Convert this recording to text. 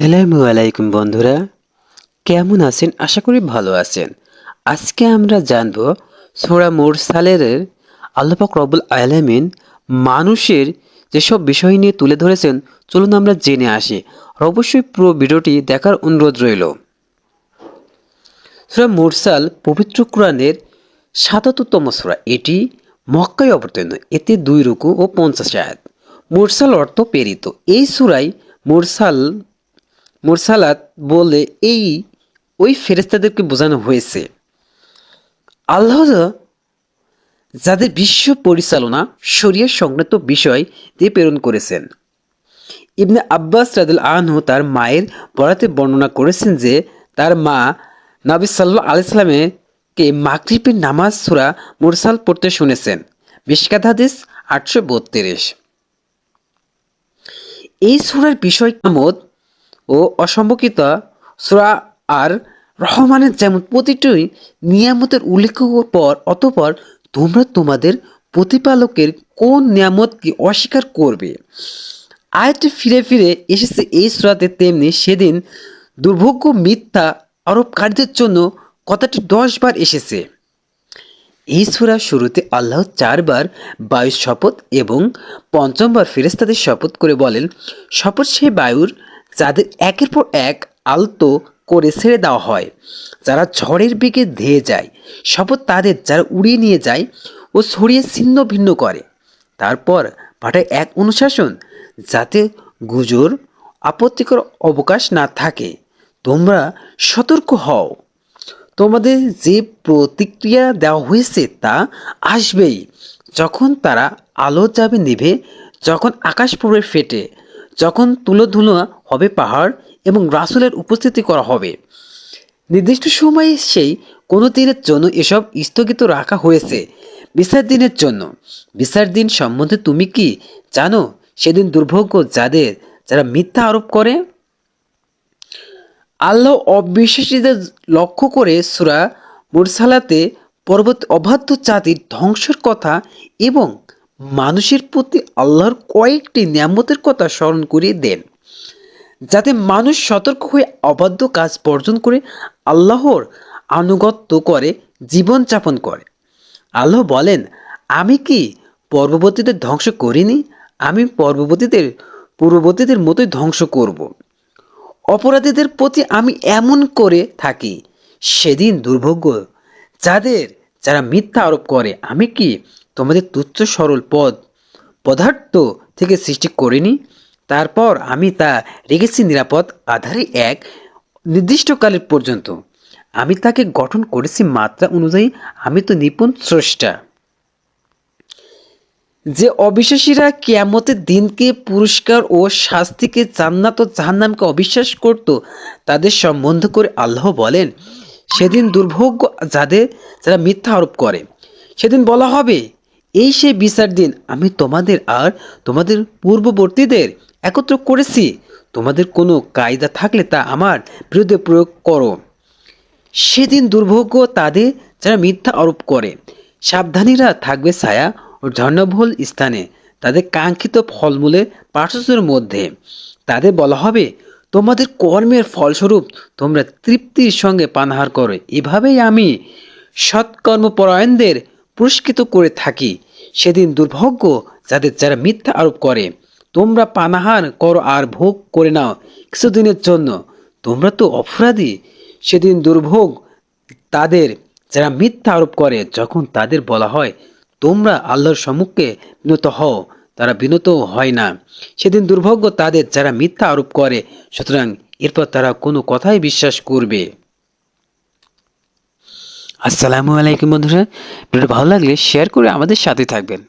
আসসালামু আলাইকুম বন্ধুরা, কেমন আছেন? আশা করি ভালো আছেন। আজকে আমরা জানব সোরা মোরসালের আল্লাপাক রবুল আলামিন মানুষের যেসব বিষয় নিয়ে তুলে ধরেছেন, চলুন আমরা জেনে আসি। অবশ্যই পুরো ভিডিওটি দেখার অনুরোধ রইল। সুরা মুরসাল পবিত্র কোরআনের সাতাত্তরতম সুরা। এটি মক্কায় অবতীর্ণ। এতে দুই রুকু ও পঞ্চাশ আয়াত। মুরসাল অর্থ প্রেরিত। এই সুরাই মুরসাল মুরসালাত বলে, এই, ওই ফেরেস্তাদেরকে বোঝানো হয়েছে। আল্লাহ যাদের বিশ্ব পরিচালনা, শরিয়া সংক্রান্ত বিষয় দিয়ে প্রেরণ করেছেন। ইবনে আব্বাস রাদুল আনহু তার মায়ের বরাতে বর্ণনা করেছেন যে, তার মা নবী সাল্লাহ আলাইসাল্লামকে মাগরিবের নামাজ সুরা মুরসাল পড়তে শুনেছেন। বিশকাত আটশো বত্রিশ। এই সুরার বিষয় কামত ও অসম্পর্কিত সুরা আর রহমানের যেমন প্রতিটি নিয়ামতের উল্লেখ পর অতপর তোমরা তোমাদের প্রতিপালকের কোন নিয়ামতকে অস্বীকার করবে। আয়াতটি ফিরে ফিরে এসেছে এই সুরাতে তেমনি সেদিন দুর্ভোগ্য মিথ্যা আরোপকারীদের জন্য কথাটি দশ বার এসেছে। এই সুরা শুরুতে আল্লাহ চারবার বায়ুর শপথ এবং পঞ্চমবার ফেরেস্তাদের শপথ করে বলেন, শপথ সে বায়ুর যাদের একের পর এক আলতো করে ছেড়ে দেওয়া হয়, যারা ঝড়ের বেগে ধেয়ে যায়, শপথ তাদের যারা উড়িয়ে নিয়ে যায় ও ছড়িয়ে ছিন্ন ভিন্ন করে। তারপর পাঠায় এক অনুশাসন, যাতে গুজর, আপত্তিকর অবকাশ না থাকে, তোমরা সতর্ক হও। তোমাদের যে প্রতিক্রিয়া দেওয়া হয়েছে তা আসবেই, যখন তারা আলো যাবে নিভে, যখন আকাশ পূর্বে ফেটে, যখন তুলোধুলো হবে পাহাড় এবং রাসুলের উপস্থিতি করা হবে। নির্দিষ্ট সময়ে সেই কোনো দিনের জন্য এসব স্থগিত রাখা হয়েছে। বিচার দিনের জন্য। বিচার দিন সম্বন্ধে তুমি কি জানো? সেদিন দুর্ভোগ্য যাদের, যারা মিথ্যা আরোপ করে? আল্লাহ অবিশ্বাসীদের লক্ষ্য করে সুরা মুরসালাতে পরবর্তী অবাধ্য জাতির ধ্বংসের কথা এবং মানুষের প্রতি আল্লাহর কয়েকটি নিয়ামতের কথা স্মরণ করিয়ে দেন। যাতে মানুষ সতর্ক হয়ে অবাধ্য কাজ বর্জন করে, আল্লাহর আনুগত্য করে জীবনযাপন করে। আল্লাহ বলেন, আমি কি পর্ববর্তীদের ধ্বংস করিনি? আমি পর্ববর্তীদের, পূর্ববর্তীদের মতোই ধ্বংস করব। অপরাধীদের প্রতি আমি এমন করে থাকি, সেদিন দুর্ভোগ্য। যাদের, যারা মিথ্যা আরোপ করে, আমি কি তোমাদের তুচ্ছ সরল পদ, পদার্থ থেকে সৃষ্টি করিনি? তারপর আমি তা রেখেছি নিরাপদ আধারে এক নির্দিষ্টকালের পর্যন্ত। আমি তাকে গঠন করেছি মাত্রা অনুযায়ী, আমি তো নিপুণ স্রষ্টা। যে অবিশ্বাসীরা কিয়ামতের দিনকে পুরস্কার ও শাস্তিকে জান্নাত ও জাহান্নামকে অবিশ্বাস করত, তাদের সম্বন্ধ করে আল্লাহ বলেন, সেদিন দুর্ভোগ্য যাদের, যারা মিথ্যা আরোপ করে, সেদিন বলা হবে, এই সেই বিচার দিন, আমি তোমাদের আর তোমাদের পূর্ববর্তীদের একত্র করেছি। তোমাদের কোনো কায়দা থাকলে তা আমার বিরুদ্ধে প্রয়োগ করো। সেদিন দুর্ভোগ্য তাদের যারা মিথ্যা আরোপ করে। সাবধানীরা থাকবে ছায়া ও ঝর্ণবহুল স্থানে। তাদের কাঙ্ক্ষিত ফলমূলের পার্শ্বদের মধ্যে। তাদের বলা হবে, তোমাদের কর্মের ফলস্বরূপ তোমরা তৃপ্তির সঙ্গে পানাহার করো। এভাবেই আমি সৎকর্মপরায়ণদের পুরস্কৃত করে থাকি। সেদিন দুর্ভাগ্য যাদের যারা মিথ্যা আরোপ করে। তোমরা পানাহার করো আর ভোগ করে নাও কিছুদিনের জন্য। তোমরা তো অপরাধী। সেদিন দুর্ভোগ তাদের, যারা মিথ্যা আরোপ করে, যখন তাদের বলা হয়, তোমরা আল্লাহর সম্মুখে বিনত হও। তারা বিনত হয় না। সেদিন দুর্ভাগ্য তাদের, যারা মিথ্যা আরোপ করে। সুতরাং এরপর তারা কোনো কথাই বিশ্বাস করবে। আসসালামু আলাইকুম বন্ধুরা। ভিডিওটা ভালো লাগলে শেয়ার করে আমাদের সাথে থাকবেন।